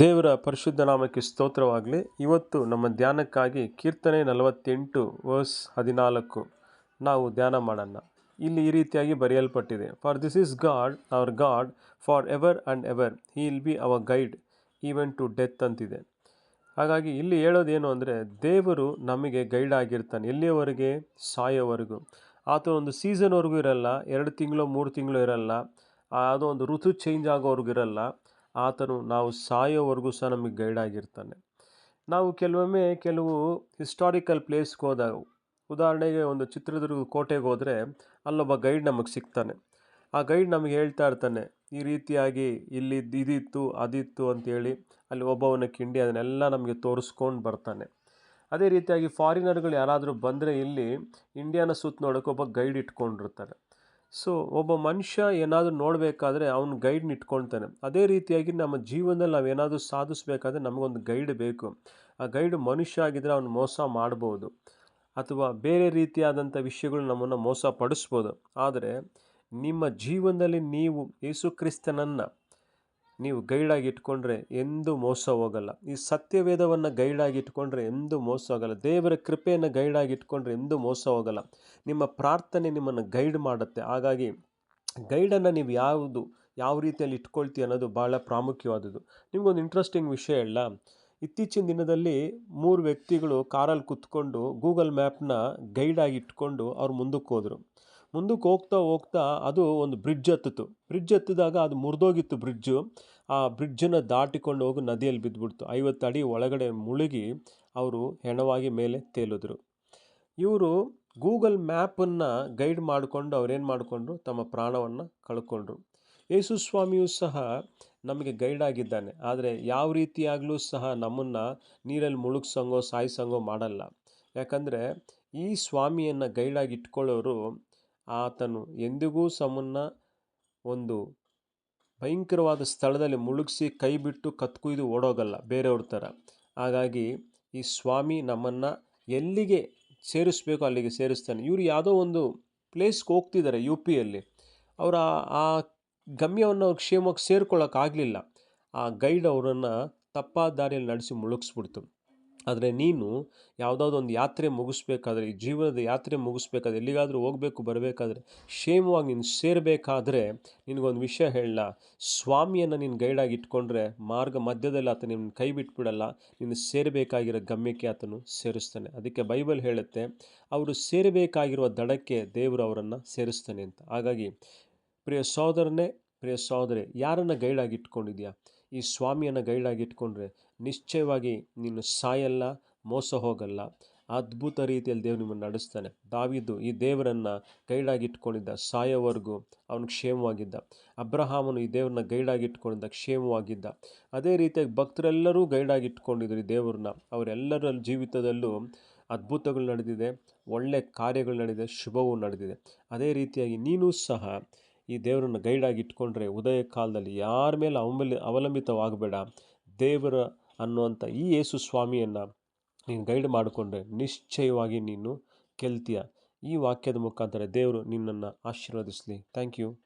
ದೇವರ ಪರಿಶುದ್ಧ ನಾಮಕ್ಕೆ ಸ್ತೋತ್ರವಾಗಲಿ. ಇವತ್ತು ನಮ್ಮ ಧ್ಯಾನಕ್ಕಾಗಿ ಕೀರ್ತನೆ ನಲವತ್ತೆಂಟು ವರ್ಸ್ ಹದಿನಾಲ್ಕು. ನಾವು ಧ್ಯಾನ ಮಾಡೋಣ. ಇಲ್ಲಿ ಈ ರೀತಿಯಾಗಿ ಬರೆಯಲ್ಪಟ್ಟಿದೆ. For this is God our God for ever and ever he will be our guide even to death ಅಂತಿದೆ. ಹಾಗಾಗಿ ಇಲ್ಲಿ ಹೇಳೋದೇನು ಅಂದರೆ, ದೇವರು ನಮಗೆ ಗೈಡ್ ಆಗಿರ್ತಾನೆ. ಎಲ್ಲಿಯವರೆಗೆ? ಸಾಯೋವರೆಗೂ ಆತ ಒಂದು ಸೀಸನ್ವರೆಗೂ ಇರಲ್ಲ, ಎರಡು ತಿಂಗಳು, ಮೂರು ತಿಂಗಳು ಇರಲ್ಲ ಅದು ಒಂದು ಋತು ಚೇಂಜ್ ಆಗೋವರೆಗೂ ಇರಲ್ಲ. ಆತನು ನಾವು ಸಾಯೋವರೆಗೂ ಸಹ ನಮಗೆ ಗೈಡ್ ಆಗಿರ್ತಾನೆ. ನಾವು ಕೆಲವೊಮ್ಮೆ ಕೆಲವು ಹಿಸ್ಟಾರಿಕಲ್ ಪ್ಲೇಸ್ಗೆ ಹೋದಾಗ, ಉದಾಹರಣೆಗೆ ಒಂದು ಚಿತ್ರದುರ್ಗ ಕೋಟೆಗೆ ಹೋದರೆ ಅಲ್ಲೊಬ್ಬ ಗೈಡ್ ನಮಗೆ ಸಿಗ್ತಾನೆ. ಆ ಗೈಡ್ ನಮಗೆ ಹೇಳ್ತಾ ಇರ್ತಾನೆ, ಈ ರೀತಿಯಾಗಿ ಇಲ್ಲಿ ಇದಿತ್ತು, ಅದಿತ್ತು ಅಂತೇಳಿ ಅಲ್ಲಿ ಒಬ್ಬವನ ಕಿಂಡಿ ಅದನ್ನೆಲ್ಲ ನಮಗೆ ತೋರಿಸ್ಕೊಂಡು ಬರ್ತಾನೆ. ಅದೇ ರೀತಿಯಾಗಿ ಫಾರಿನರ್ಗಳು ಯಾರಾದರೂ ಬಂದರೆ ಇಲ್ಲಿ ಇಂಡಿಯಾನ ಸುತ್ತ ನೋಡೋಕೆ ಒಬ್ಬ ಗೈಡ್ ಇಟ್ಕೊಂಡಿರ್ತಾರೆ. ಸೊ ಒಬ್ಬ ಮನುಷ್ಯ ಏನಾದರೂ ನೋಡಬೇಕಾದ್ರೆ ಅವನು ಗೈಡ್ನ ಇಟ್ಕೊಳ್ತಾನೆ. ಅದೇ ರೀತಿಯಾಗಿ ನಮ್ಮ ಜೀವನದಲ್ಲಿ ನಾವು ಏನಾದರೂ ಸಾಧಿಸಬೇಕಾದ್ರೆ ನಮಗೊಂದು ಗೈಡ್ ಬೇಕು. ಆ ಗೈಡ್ ಮನುಷ್ಯ ಆಗಿದ್ದರೆ ಅವನು ಮೋಸ ಮಾಡ್ಬೋದು. ಅಥವಾ ಬೇರೆ ರೀತಿಯಾದಂಥ ವಿಷಯಗಳು ನಮ್ಮನ್ನು ಮೋಸ ಪಡಿಸ್ಬೋದು ಆದರೆ ನಿಮ್ಮ ಜೀವನದಲ್ಲಿ ನೀವು ಯೇಸು ಕ್ರಿಸ್ತನನ್ನು ನೀವು ಗೈಡಾಗಿ ಇಟ್ಕೊಂಡ್ರೆ ಎಂದೂ ಮೋಸ ಹೋಗಲ್ಲ. ಈ ಸತ್ಯವೇದವನ್ನು ಗೈಡಾಗಿ ಇಟ್ಕೊಂಡ್ರೆ ಎಂದೂ ಮೋಸ ಹೋಗಲ್ಲ. ದೇವರ ಕೃಪೆಯನ್ನು ಗೈಡಾಗಿ ಇಟ್ಕೊಂಡ್ರೆ ಎಂದೂ ಮೋಸ ಹೋಗಲ್ಲ. ನಿಮ್ಮ ಪ್ರಾರ್ಥನೆ ನಿಮ್ಮನ್ನು ಗೈಡ್ ಮಾಡುತ್ತೆ. ಹಾಗಾಗಿ ಗೈಡನ್ನು ನೀವು ಯಾವುದು, ಯಾವ ರೀತಿಯಲ್ಲಿ ಇಟ್ಕೊಳ್ತೀವಿ ಅನ್ನೋದು ಭಾಳ ಪ್ರಾಮುಖ್ಯವಾದದ್ದು. ನಿಮಗೊಂದು ಇಂಟ್ರೆಸ್ಟಿಂಗ್ ವಿಷಯ ಇಲ್ಲ ಇತ್ತೀಚಿನ ದಿನದಲ್ಲಿ ಮೂರು ವ್ಯಕ್ತಿಗಳು ಕಾರಲ್ಲಿ ಕುತ್ಕೊಂಡು ಗೂಗಲ್ ಮ್ಯಾಪ್ನ ಗೈಡಾಗಿ ಇಟ್ಕೊಂಡು ಅವ್ರು ಮುಂದಕ್ಕೆ ಹೋದರು. ಮುಂದಕ್ಕೆ ಹೋಗ್ತಾ ಹೋಗ್ತಾ ಅದು ಒಂದು ಬ್ರಿಡ್ಜ್ ಹತ್ತಿತು ಬ್ರಿಡ್ಜ್ ಹತ್ತಿದಾಗ ಅದು ಮುರಿದೋಗಿತ್ತು ಬ್ರಿಡ್ಜು. ಆ ಬ್ರಿಡ್ಜನ್ನು ದಾಟಿಕೊಂಡು ಹೋಗಿ ನದಿಯಲ್ಲಿ ಬಿದ್ದುಬಿಡ್ತು ಐವತ್ತು ಅಡಿ ಒಳಗಡೆ ಮುಳುಗಿ ಅವರು ಹೆಣವಾಗಿ ಮೇಲೆ ತೇಲಿದ್ರು. ಇವರು ಗೂಗಲ್ ಮ್ಯಾಪನ್ನು ಗೈಡ್ ಮಾಡಿಕೊಂಡು ಅವ್ರೇನು ಮಾಡಿಕೊಂಡ್ರು? ತಮ್ಮ ಪ್ರಾಣವನ್ನು ಕಳ್ಕೊಂಡ್ರು. ಯೇಸು ಸ್ವಾಮಿಯೂ ಸಹ ನಮಗೆ ಗೈಡ್ ಆಗಿದ್ದಾನೆ. ಆದರೆ ಯಾವ ರೀತಿಯಾಗಲೂ ಸಹ ನಮ್ಮನ್ನು ನೀರಲ್ಲಿ ಮುಳುಗ್ಸಂಗೋ, ಸಾಯಿಸಂಗೋ ಮಾಡಲ್ಲ. ಯಾಕಂದರೆ ಈ ಸ್ವಾಮಿಯನ್ನು ಗೈಡಾಗಿ ಇಟ್ಕೊಳ್ಳೋರು ಆತನು ಎಂದಿಗೂ ಸಮನ್ನ ಒಂದು ಭಯಂಕರವಾದ ಸ್ಥಳದಲ್ಲಿ ಮುಳುಗಿಸಿ ಕೈ ಬಿಟ್ಟು ಕತ್ಕುಯ್ದು ಓಡೋಗಲ್ಲ ಬೇರೆಯವ್ರ ಥರ. ಹಾಗಾಗಿ ಈ ಸ್ವಾಮಿ ನಮ್ಮನ್ನು ಎಲ್ಲಿಗೆ ಸೇರಿಸ್ಬೇಕು ಅಲ್ಲಿಗೆ ಸೇರಿಸ್ತಾನೆ. ಇವರು ಯಾವುದೋ ಒಂದು ಪ್ಲೇಸ್ಗೆ ಹೋಗ್ತಿದ್ದಾರೆ ಯು ಪಿಯಲ್ಲಿ ಅವರ ಆ ಗಮ್ಯವನ್ನು ಅವ್ರ ಕ್ಷೇಮಕ್ಕೆ ಸೇರ್ಕೊಳ್ಳೋಕ್ಕಾಗಲಿಲ್ಲ. ಆ ಗೈಡ್ ಅವರನ್ನು ತಪ್ಪಾದ ದಾರಿಯಲ್ಲಿ ನಡೆಸಿ ಮುಳುಗಿಸ್ಬಿಡ್ತು. ಆದರೆ ನೀನು ಯಾವುದಾದ್ರು ಒಂದು ಯಾತ್ರೆ ಮುಗಿಸ್ಬೇಕಾದ್ರೆ, ಈ ಜೀವನದ ಯಾತ್ರೆ ಮುಗಿಸ್ಬೇಕಾದ್ರೆ, ಎಲ್ಲಿಗಾದರೂ ಹೋಗಬೇಕು, ಬರಬೇಕಾದ್ರೆ, ಕ್ಷೇಮವಾಗಿ ನೀನು ಸೇರಬೇಕಾದ್ರೆ ನಿನಗೊಂದು ವಿಷಯ ಹೇಳಲ್ಲ ಸ್ವಾಮಿಯನ್ನು ನೀನು ಗೈಡಾಗಿ ಇಟ್ಕೊಂಡ್ರೆ ಮಾರ್ಗ ಮಧ್ಯದಲ್ಲಿ ಆತ ನಿನ್ನ ಕೈ ಬಿಟ್ಬಿಡಲ್ಲ. ನೀನು ಸೇರಬೇಕಾಗಿರೋ ಗಮ್ಯಕ್ಕೆ ಆತನು ಸೇರಿಸ್ತಾನೆ. ಅದಕ್ಕೆ ಬೈಬಲ್ ಹೇಳುತ್ತೆ, ಅವರು ಸೇರಬೇಕಾಗಿರುವ ದಡಕ್ಕೆ ದೇವರು ಅವರನ್ನು ಸೇರಿಸ್ತಾನೆ ಅಂತ. ಹಾಗಾಗಿ ಪ್ರಿಯ ಸಹೋದರನೇ ಪ್ರಿಯ ಸಹೋದರಿ, ಯಾರನ್ನು ಗೈಡಾಗಿ ಇಟ್ಕೊಂಡಿದ್ಯಾ ಈ ಸ್ವಾಮಿಯನ್ನು ಗೈಡಾಗಿ ಇಟ್ಕೊಂಡ್ರೆ ನಿಶ್ಚಯವಾಗಿ ನೀನು ಸಾಯಲ್ಲ, ಮೋಸ ಹೋಗಲ್ಲ. ಅದ್ಭುತ ರೀತಿಯಲ್ಲಿ ದೇವರು ನಿಮ್ಮನ್ನು ನಡೆಸ್ತಾನೆ. ದಾವಿದ್ದು ಈ ದೇವರನ್ನು ಗೈಡಾಗಿ ಇಟ್ಕೊಂಡಿದ್ದ, ಸಾಯೋವರೆಗೂ ಅವನು ಕ್ಷೇಮವಾಗಿದ್ದ. ಅಬ್ರಹಾಮನು ಈ ದೇವ್ರನ್ನ ಗೈಡಾಗಿ ಇಟ್ಕೊಂಡಿದ್ದ, ಕ್ಷೇಮವಾಗಿದ್ದ. ಅದೇ ರೀತಿಯಾಗಿ ಭಕ್ತರೆಲ್ಲರೂ ಗೈಡಾಗಿ ಇಟ್ಕೊಂಡಿದ್ರು ಈ ದೇವ್ರನ್ನ. ಅವರೆಲ್ಲರ ಜೀವಿತದಲ್ಲೂ ಅದ್ಭುತಗಳು ನಡೆದಿದೆ, ಒಳ್ಳೆ ಕಾರ್ಯಗಳು ನಡೆದಿದೆ, ಶುಭವೂ ನಡೆದಿದೆ. ಅದೇ ರೀತಿಯಾಗಿ ನೀನು ಸಹ ಈ ದೇವರನ್ನು ಗೈಡಾಗಿ ಇಟ್ಕೊಂಡ್ರೆ ಉದಯ ಕಾಲದಲ್ಲಿ ಯಾರ ಮೇಲೆ ಅವಮಲಿ ಅವಲಂಬಿತವಾಗಬೇಡ. ದೇವರ ಅನ್ನುವಂಥ ಈ ಯೇಸು ಸ್ವಾಮಿಯನ್ನು ನೀನು ಗೈಡ್ ಮಾಡಿಕೊಂಡ್ರೆ ನಿಶ್ಚಯವಾಗಿ ನೀನು ಗೆಲ್ತೀಯ. ಈ ವಾಕ್ಯದ ಮುಖಾಂತರ ದೇವರು ನಿನ್ನನ್ನು ಆಶೀರ್ವದಿಸಲಿ. Thank you